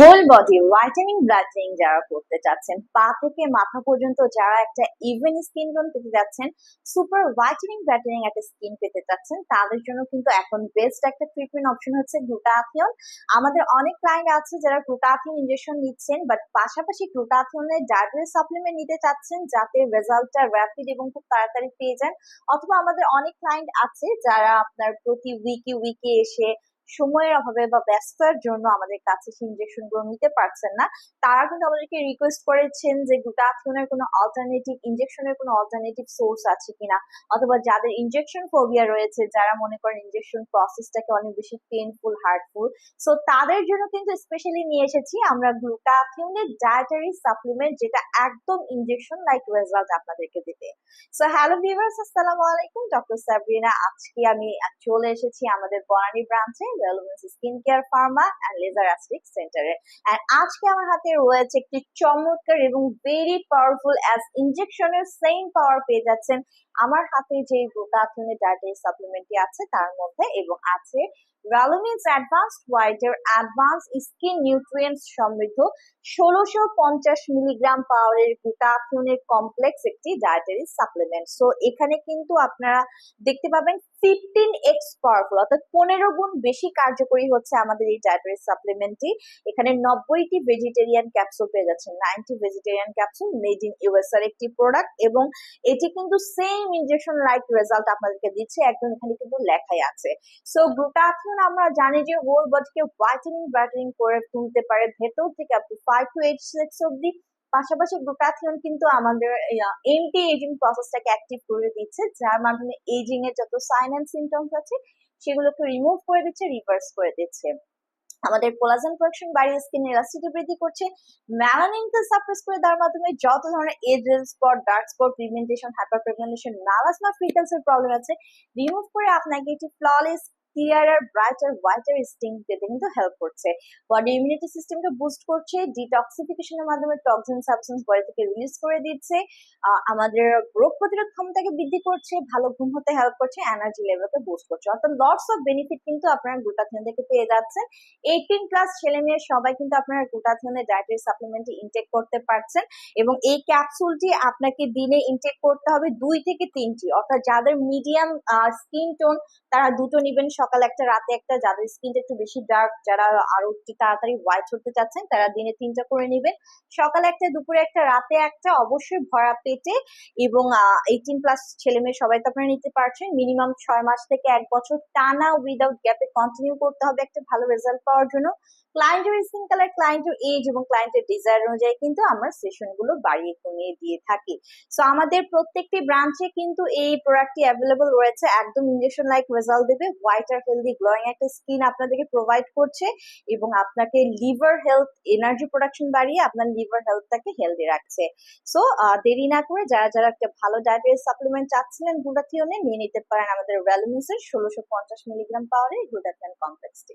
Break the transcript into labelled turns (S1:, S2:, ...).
S1: Whole body whitening brightening যারা করতে চাচ্ছেন, পা থেকে মাথা পর্যন্ত যারা একটা ইভেন স্কিন টোন পেতে যাচ্ছেন সুপার হোয়াইটেনিং ব্রাইটেনিং একটা স্কিন পেতে চাচ্ছেন, তাদের জন্য কিন্তু এখন বেস্ট একটা ট্রিটমেন্ট অপশন হচ্ছে গ্লুটাথিয়ন আমাদের অনেক ক্লায়েন্ট আছে যারা গ্লুটাথিয়ন ইনজেকশন নিচ্ছেন বাট পাশাপাশি গ্লুটাথিয়নের ডায়েটারি সাপ্লিমেন্ট নিতে চাচ্ছেন, যাতে রেজাল্টটা র্যাপিড এবং খুব তাড়াতাড়ি পেয়ে যান। অথবা আমাদের অনেক ক্লায়েন্ট আছে যারা আপনার প্রতি উইকে উইকে এসে সময়ের অভাবে বা ব্যস্ততার জন্য আমাদের কাছে সেই ইনজেকশনগুলো নিতে পারছেন না। তারা কিন্তু আমাদেরকে রিকোয়েস্ট করেছেন যে গ্লুটাথিয়নের কোনো অল্টারনেটিভ ইনজেকশনের কোনো অল্টারনেটিভ সোর্স আছে কিনা। অথবা যাদের ইনজেকশন ফোবিয়া রয়েছে, যারা মনে করেন ইনজেকশন প্রসেসটাকে অনেক বেশি পেইনফুল হার্টফুল সো তাদের জন্য কিন্তু স্পেশালি নিয়ে এসেছি আমরা গ্লুটাথিয়নের ডায়েটারি সাপ্লিমেন্ট যেটা একদম ইনজেকশন লাইক রেজাল্ট আপনাদেরকে দিবে। সো হ্যালো ভিউয়ার্স আসসালামু আলাইকুম। ডক্টর সাবরিনা আজকে আমি চলে এসেছি আমাদের বনানী ব্রাঞ্চে relevance skin care pharma and laser aesthetic সেন্টারে অ্যান্ড আজকে আমার হাতে রয়েছে একটি চমৎকার এবং ভেরি পাওয়ারফুল সেম পাওয়ার পেয়ে যাচ্ছেন আমার হাতে যে ডায়েটারি সাপ্লিমেন্টটি আছে তার মধ্যে এবং আছে হোয়াইটের অ্যাডভান্স স্কিন নিউট্রিয়েন্টস সমৃদ্ধ ষোলোশো পঞ্চাশ মিলিগ্রাম পাওয়ারের গ্লুটাথিয়নের কমপ্লেক্স একটি ডায়েটারি সাপ্লিমেন্ট সো এখানে কিন্তু আপনারা দেখতে পাবেন ফিফটিন এক্স পাওয়ারফুল অর্থাৎ পনেরো গুণ বেশি কার্যকরী হচ্ছে আমাদের এই ডায়েটারি সাপ্লিমেন্টটি এখানে নব্বইটি ভেজিটেরিয়ান ক্যাপসুল পেয়ে যাচ্ছেন। Ninety vegetarian capsule made in US এর একটি প্রোডাক্ট এবং এটি কিন্তু সেম ইনজেকশন লাইক রেজাল্ট আপনাদেরকে দিচ্ছে, একদম এখানে কিন্তু লেখাই আছে। সো গ্লুটাথিয়ন আমরা জানি যে হোল বডিকে হোয়াইটেনিং ব্রাইটেনিং করে তুলতে পারে। ভেতর থেকে up to five to eight six অব্দি পাশাপাশি গ্লুটাথিয়ন কিন্তু আমাদের এন্টি এজিং প্রসেসটাকে অ্যাক্টিভ করে দিচ্ছে, যার মাধ্যমে এজিং এর যত সাইন অ্যান্ড সিমটমস আছে সেগুলোকে রিমুভ করে দিচ্ছে রিভার্স করে দিচ্ছে। আমাদের কোলাজেন প্রোডাকশন বাড়িয়ে স্কিন এলাস্টিটি বৃদ্ধি করছে। ম্যালানিনকে সাপ্রেস করে দেওয়ার মাধ্যমে যত ধরনের age spot dark spot pigmentation hyper pigmentation melasma freckles এর প্রবলেম আছে রিমুভ করে আপনাকে একটি flawless clearer brighter whiter sting পেতে কিন্তু হেল্প করছে। বডি ইমিউনিটি সিস্টেমকে বুস্ট করছে ডিটক্সিফিকেশনের মাধ্যমে টক্সিন সাবস্টেন্স বডি থেকে রিলিজ করে দিচ্ছে আমাদের রোগ প্রতিরোধ ক্ষমতাকে বৃদ্ধি করছে, ভালো ঘুম হতে হেল্প করছে এনার্জি লেভেলকে বুস্ট করছে। অর্থাৎ লটস অফ বেনিফিট কিন্তু আপনারা গ্লুটাথিয়ন থেকে পেয়ে যাচ্ছেন। এইটিন প্লাস ছেলে মেয়ে সবাই কিন্তু আপনারা গ্লুটাথিয়নের ডায়েটারি সাপ্লিমেন্ট ইনটেক করতে পারছেন এবং এই ক্যাপসুলটি আপনাকে দিনে ইনটেক করতে হবে দুই থেকে তিনটি। অর্থাৎ যাদের মিডিয়াম স্কিন টোন তারা দুটো নেবেন সকালে একটা, রাতে একটা, যাদের স্কিনটা একটু বেশি ডার্ক যারা আরও একটু তাড়াতাড়ি হোয়াইট হতে চাচ্ছেন, তারা দিনে তিনটা করে নেবেন। সকালে একটা, দুপুরে একটা, রাতে একটা, অবশ্যই ভরা পেটে এবং এইটিন প্লাস ছেলে মেয়ে সবাই তো আপনারা নিতে পারছেন। মিনিমাম ছয় মাস থেকে এক বছর টানা উইদাউট গ্যাপে কন্টিনিউ করতে হবে একটা ভালো রেজাল্ট পাওয়ার জন্য। ক্লায়েন্টের স্কিন কালার ক্লায়েন্টের এজ এবং ক্লায়েন্টের ডিজায়ার অনুযায়ী কিন্তু আমরা সেশনগুলো বাড়িয়ে কমিয়ে দিয়ে থাকি। সো আমাদের প্রত্যেকটি ব্রাঞ্চে কিন্তু এই প্রোডাক্টটি অ্যাভেলেবল রয়েছে। একদম ইঞ্জেকশন লাইক রেজাল্ট দেবে। হোয়াইট আর হেলদি গ্লোয়িং একটা স্কিন আপনাদেরকে প্রোভাইড করছে এবং আপনাকে লিভার হেলথ এনার্জি প্রোডাকশন বাড়িয়ে আপনার লিভার হেলথটাকে হেলদি রাখছে। সো দেরি না করে যারা যারা একটা ভালো ডায়েটারি সাপ্লিমেন্ট চাচ্ছিলেন গুডাথিওনে নিয়ে নিতে পারেন আমাদের ভ্যালুমিসের ষোলোশো পঞ্চাশ মিলিগ্রাম পাওয়ারের গ্লুটাথিয়ন কমপ্লেক্সটি